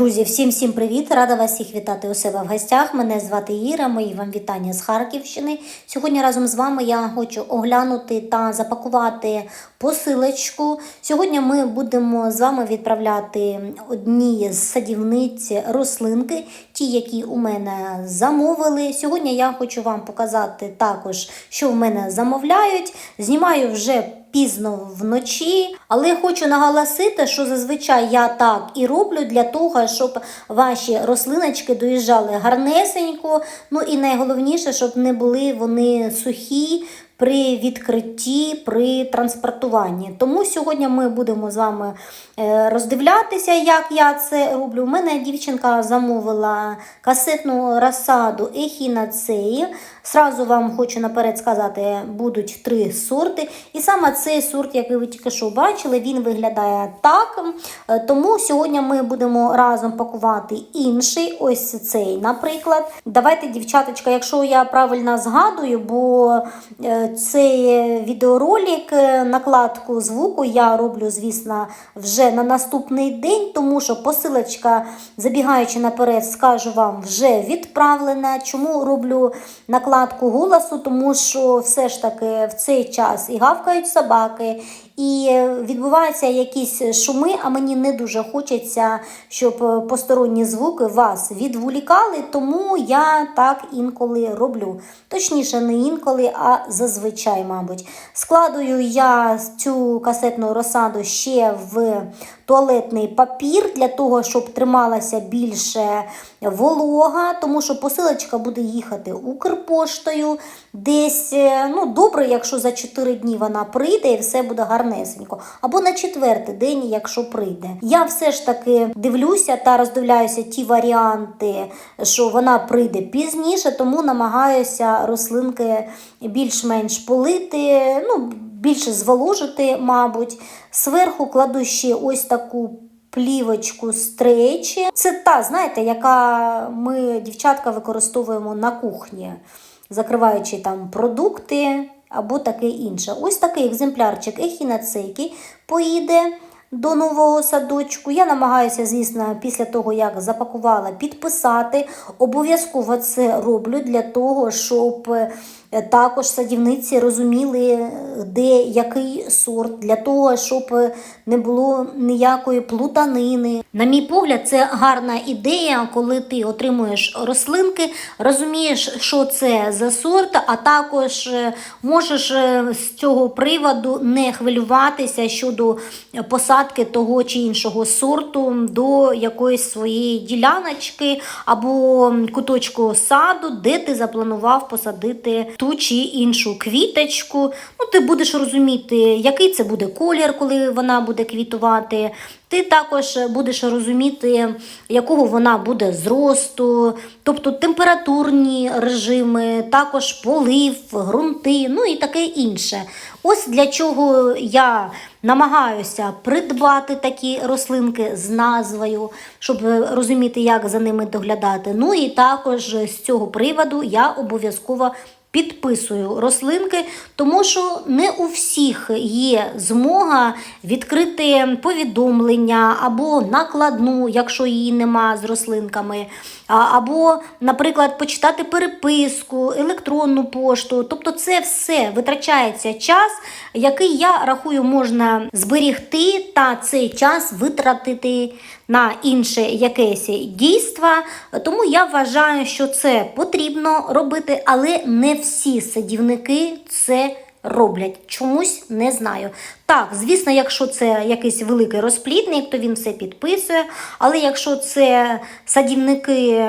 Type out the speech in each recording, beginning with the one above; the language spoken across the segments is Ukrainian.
Друзі, всім всім привіт! Рада вас всіх вітати у себе в гостях. Мене звати Іра. Мої вам вітання з Харківщини. Сьогодні разом з вами я хочу оглянути та запакувати посилочку. Сьогодні ми будемо з вами відправляти одні з садівниць рослинки, ті, які у мене замовили. Сьогодні я хочу вам показати також, що в мене замовляють. Знімаю вже пізно вночі, але хочу наголосити, що зазвичай я так і роблю для того, щоб ваші рослиночки доїжджали гарнесенько. Ну і найголовніше, щоб не були вони сухі. При відкритті, при транспортуванні. Тому сьогодні ми будемо з вами е, роздивлятися, як я це роблю. У мене дівчинка замовила касетну розсаду ехінацеї. Сразу вам хочу наперед сказати, будуть три сорти. І саме цей сорт, який ви тільки що бачили, він виглядає так. Е, Тому сьогодні ми будемо разом пакувати інший, ось цей, наприклад. Давайте, дівчаточка, якщо я правильно згадую, бо е, цей відеоролик, е, накладку звуку я роблю, звісно, вже на наступний день, тому що посилочка, забігаючи наперед, скажу вам, вже відправлена. Чому роблю накладку голосу? Тому що все ж таки в цей час і гавкають собаки, і відбуваються якісь шуми, а мені не дуже хочеться, щоб посторонні звуки вас відволікали, тому я так інколи роблю. Точніше, не інколи, а зазвичай, мабуть. Складую я цю касетну розсаду ще в туалетний папір для того, щоб трималася більше волога, тому що посилочка буде їхати Укрпоштою. Десь е, ну, добре, якщо за 4 дні вона прийде і все буде гарнесенько. Або на четвертий день, якщо прийде. Я все ж таки дивлюся та роздивляюся ті варіанти, що вона прийде пізніше, тому намагаюся рослинки більш-менш полити. ну, більше зволожити, мабуть. Зверху кладу ще ось таку плівочку стрейчі. Це та, знаєте, яка ми, дівчатка, використовуємо на кухні, закриваючи там продукти або таке інше. Ось такий екземплярчик ехінацейки поїде. До нового садочку. Я намагаюся, звісно, після того, як запакувала, підписати. Обов'язково це роблю для того, щоб також садівниці розуміли, е, де який сорт, для того, щоб е, не було ніякої плутанини. На мій погляд, це гарна ідея, коли ти отримуєш рослинки, розумієш, що це за сорт, а також е, можеш е, з цього приводу не хвилюватися щодо посадки того чи іншого сорту до якоїсь своєї діляночки або куточку саду, де ти запланував посадити ту чи іншу квіточку. Ну, ти будеш розуміти, який це буде колір, коли вона буде квітувати. Ти також будеш розуміти, якого вона буде зросту, тобто температурні режими, також полив, ґрунти, ну і таке інше. Ось для чого я намагаюся придбати такі рослинки з назвою, щоб розуміти, як за ними доглядати. Ну і також з цього приводу я обов'язково Підписую рослинки, тому що не у всіх є змога відкрити повідомлення або накладну, якщо її нема з рослинками, або, наприклад, почитати переписку, електронну пошту. Тобто, це все витрачається час, який я рахую можна зберігти та цей час витратити на інше якесь дійство. Тому я вважаю, що це потрібно робити, але не всі садівники це роблять. Чомусь не знаю. Так, звісно, якщо це якийсь великий розплідник, то він все підписує. Але якщо це садівники,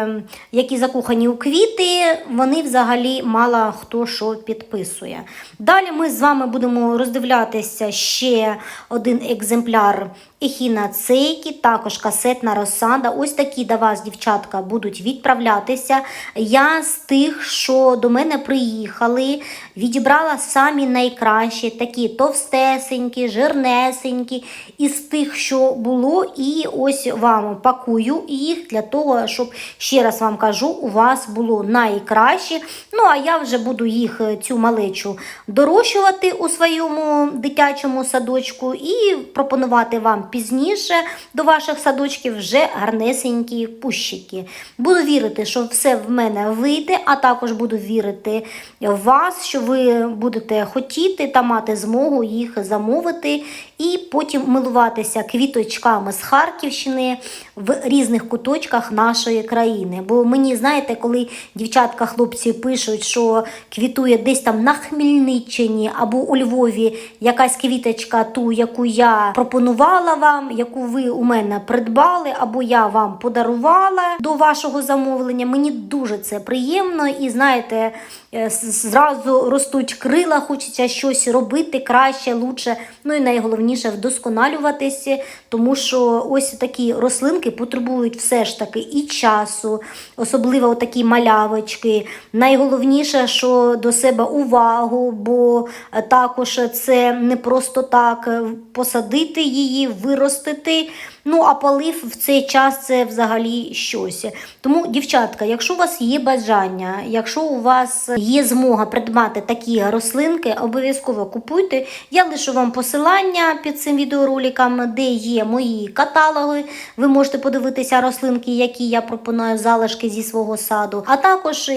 які закохані у квіти, вони взагалі мало хто що підписує. Далі ми з вами будемо роздивлятися ще один екземпляр ехіна цейки, також касетна розсада. Ось такі до вас, дівчатка, будуть відправлятися. Я з тих, що до мене приїхали, відібрала самі самі найкращі, такі товстесенькі, жирнесенькі, із тих, що було, і ось вам пакую їх для того, щоб ще раз вам кажу, у вас було найкраще. Ну а я вже буду їх е, цю малечу дорощувати у своєму дитячому садочку і пропонувати вам пізніше до ваших садочків вже гарнесенькі пущики. Буду вірити, що все в мене вийде, а також буду вірити в вас, що ви будете хотіти та мати змогу їх замовити і потім милуватися квіточками з Харківщини в різних куточках нашої країни. Бо мені, знаєте, коли дівчатка, хлопці пишуть, що квітує десь там на Хмельниччині або у Львові якась квіточка, ту, яку я пропонувала вам, яку ви у мене придбали, або я вам подарувала до вашого замовлення. Мені дуже це приємно і знаєте, е, зразу ростуть крила, хочеться щось робити краще, лучше. Ну і найголовніше вдосконалюватися, тому що ось такі рослинки потребують все ж таки і часу, особливо такі малявочки. Найголовніше, що до себе увагу, бо також це не просто так посадити її, виростити. Ну, а полив в цей час це взагалі щось. Тому, дівчатка, якщо у вас є бажання, якщо у вас є змога придбати такі рослинки, обов'язково купуйте. Я лишу вам посилання під цим відеороликом, де є мої каталоги. Ви можете подивитися рослинки, які я пропоную залишки зі свого саду. А також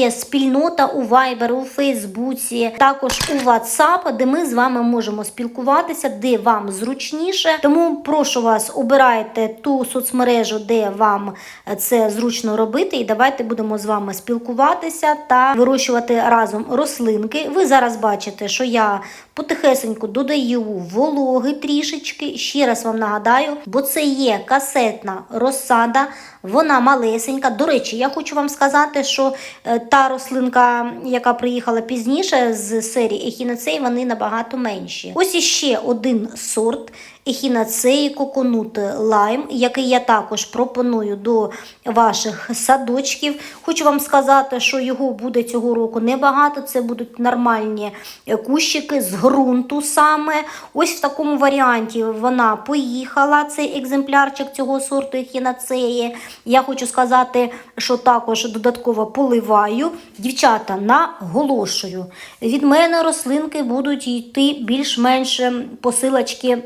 є спільнота у Viber, у Фейсбуці, також у WhatsApp, де ми з вами можемо спілкуватися, де вам зручніше. Тому прошу вас, обирайте ту соцмережу, де вам це зручно робити, і давайте будемо з вами спілкуватися та вирощувати разом рослинки. Ви зараз бачите, що я потихесеньку додаю вологи трішечки. Ще раз вам нагадаю, бо це є касетна розсада, вона малесенька. До речі, я хочу вам сказати, що е, та рослинка, яка приїхала пізніше з серії ехінацей, вони набагато менші. Ось іще один сорт ехінацеї коконут лайм, який я також пропоную до ваших садочків. Хочу вам сказати, що його буде цього року небагато. Це будуть нормальні кущики з ґрунту саме. Ось в такому варіанті вона поїхала. Цей екземплярчик цього сорту ехінацеї. Я хочу сказати, що також додатково поливаю. Дівчата, наголошую, від мене рослинки будуть йти більш-менш посилочки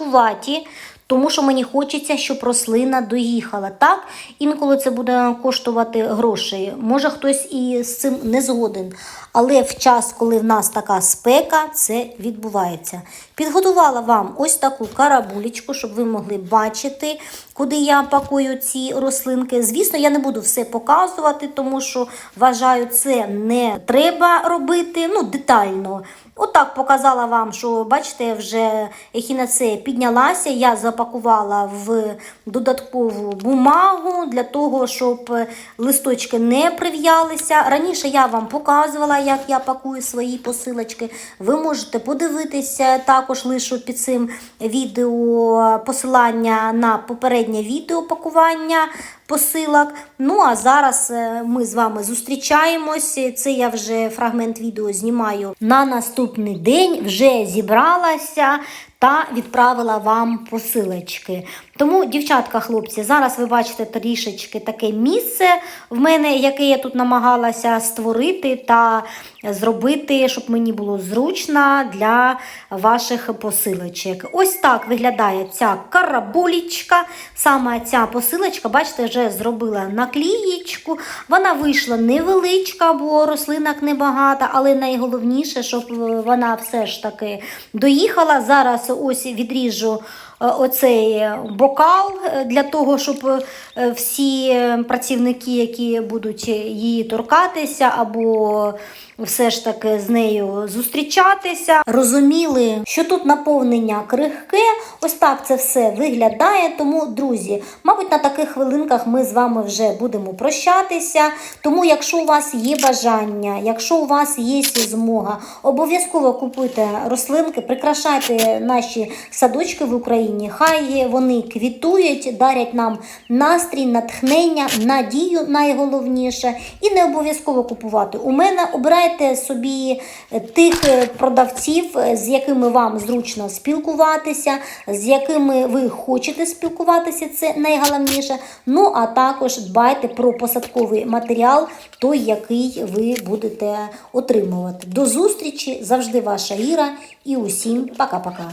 важкуваті. Тому що мені хочеться, щоб рослина доїхала. Так, інколи це буде коштувати грошей. Може хтось і з цим не згоден. Але в час, коли в нас така спека, це відбувається. Підготувала вам ось таку карабулечку, щоб ви могли бачити, куди я пакую ці рослинки. Звісно, я не буду все показувати, тому що вважаю, це не треба робити ну, детально. Отак показала вам, що бачите, вже ехінацея піднялася. Я запакувала в додаткову бумагу для того, щоб листочки не прив'ялися. Раніше я вам показувала, як я пакую свої посилочки. Ви можете подивитися, також лишу під цим відео посилання на попереднє відео пакування посилок. Ну а зараз е, ми з вами зустрічаємось. Це я вже фрагмент відео знімаю на наступний день. Вже зібралася та відправила вам посилочки. Тому, дівчатка, хлопці, зараз ви бачите трішечки таке місце в мене, яке я тут намагалася створити та зробити, щоб мені було зручно для ваших посилочок. Ось так виглядає ця карабулічка. Саме ця посилочка, бачите, вже зробила наклієчку. Вона вийшла невеличка, бо рослинок небагато, але найголовніше, щоб вона все ж таки доїхала. Зараз ось відріжу оцей бокал е, для того, щоб е, всі е, працівники, які будуть її торкатися, або все ж таки з нею зустрічатися, розуміли, що тут наповнення крихке. Ось так це все виглядає. Тому, друзі, мабуть, на таких хвилинках ми з вами вже будемо прощатися. Тому, якщо у вас є бажання, якщо у вас є змога, обов'язково купуйте рослинки, прикрашайте наші садочки в Україні. Україні. Хай вони квітують, дарять нам настрій, натхнення, надію найголовніше. І не обов'язково купувати. У мене обирайте собі е, тих е, продавців, е, з якими вам зручно спілкуватися, з якими ви хочете спілкуватися, це найголовніше. Ну а також дбайте про посадковий матеріал, той, який ви будете отримувати. До зустрічі! Завжди ваша Іра і усім пока-пока.